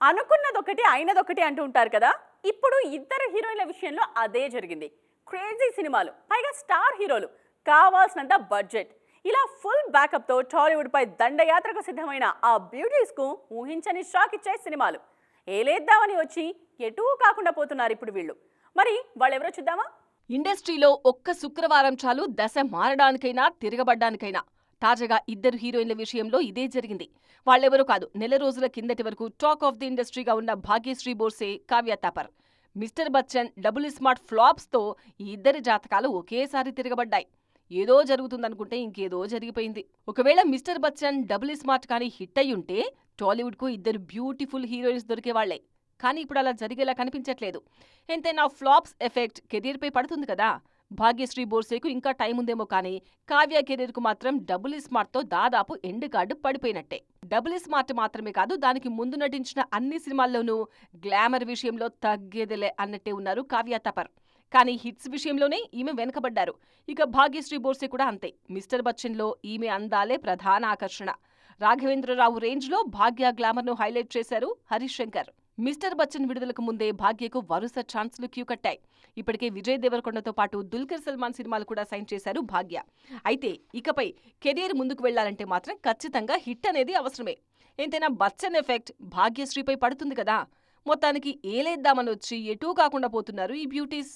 అనుకున్నదొకటి అయినదొకటి అంటూ ఉంటారు కదా? ఇప్పుడు ఇద్దరు హీరోయిన్ల విషయంలో అదే జరిగింది. క్రేజీ సినిమాలు పైగా స్టార్ హీరోలు కావాల్సినంత బడ్జెట్. ఇలా ఫుల్ బ్యాకప్తో టాలీవుడ్పై దండయాత్రకు సిద్ధమైన ఆ బ్యూటీస్కు ఊహించని షాక్ ఇచ్చే సినిమాలు. ఏలేద్దామని వచ్చి ఎటూ కాకుండా పోతున్నారు ఇప్పుడు వీళ్ళు. మరి వాళ్ళెవరో చూద్దామా? ఇండస్ట్రీలో ఒక్క శుక్రవారం చాలు దశ మారడానికైనా తిరగబడ్డానికైనా తాజాగా ఇద్దరు హీరోయిన్ల విషయంలో ఇదే జరిగింది. వాళ్ళెవరూ కాదు నెల రోజుల కిందటి వరకు టాక్ ఆఫ్ ది ఇండస్ట్రీగా ఉన్న Bhagyashri Borse Kavya Thapar mister Bachchan double smart ఫ్లాప్స్తో ఈ ఇద్దరి జాతకాలు ఒకేసారి తిరగబడ్డాయి. ఏదో జరుగుతుందనుకుంటే ఇంకేదో జరిగిపోయింది. ఒకవేళ మిస్టర్ బచ్చన్ డబుల్ స్మార్ట్ కానీ హిట్ అయ్యుంటే టాలీవుడ్కు ఇద్దరు బ్యూటిఫుల్ హీరోయిన్స్ దొరికేవాళ్ళే కానీ ఇప్పుడు అలా జరిగేలా కనిపించట్లేదు. ఎంతైనా ఫ్లాప్స్ ఎఫెక్ట్ కెరీర్పై పడుతుంది కదా. భాగ్యశ్రీ బోర్సేకు ఇంకా టైం ఉందేమో కానీ కావ్య కెరీర్కు మాత్రం డబుల్ స్మార్ట్తో దాదాపు ఎండ్ కార్డు పడిపోయినట్టే. డబుల్ స్మార్ట్ మాత్రమే కాదు దానికి ముందు నటించిన అన్ని సినిమాల్లోనూ గ్లామర్ విషయంలో తగ్గేదిలే అన్నట్టే ఉన్నారు కావ్య తపర్. కానీ హిట్స్ విషయంలోనే ఈమె వెనకబడ్డారు. ఇక భాగ్యశ్రీ బోర్సే కూడా అంతే. మిస్టర్ బచ్చన్లో ఈమె అందాలే ప్రధాన ఆకర్షణ. రాఘవేంద్రరావు రేంజ్లో భాగ్య గ్లామర్ను హైలైట్ చేశారు హరిశంకర్ శంకర్. మిస్టర్ బచ్చన్ విడుదలకు ముందే భాగ్యకు వరుస ఛాన్స్లు క్యూ కట్టాయి. ఇప్పటికే విజయ్ దేవరకొండతో పాటు దుల్కర్ సల్మాన్ సినిమాలు కూడా సైన్ చేశారు భాగ్య. అయితే ఇకపై కెరీర్ ముందుకు వెళ్ళాలంటే మాత్రం ఖచ్చితంగా హిట్ అనేది అవసరమే. ఎంతైనా బచ్చన్ ఎఫెక్ట్ భాగ్యశ్రీపై పడుతుంది కదా. మొత్తానికి ఏలేద్దామని వచ్చి ఎటూ కాకుండా పోతున్నారు ఈ బ్యూటీస్.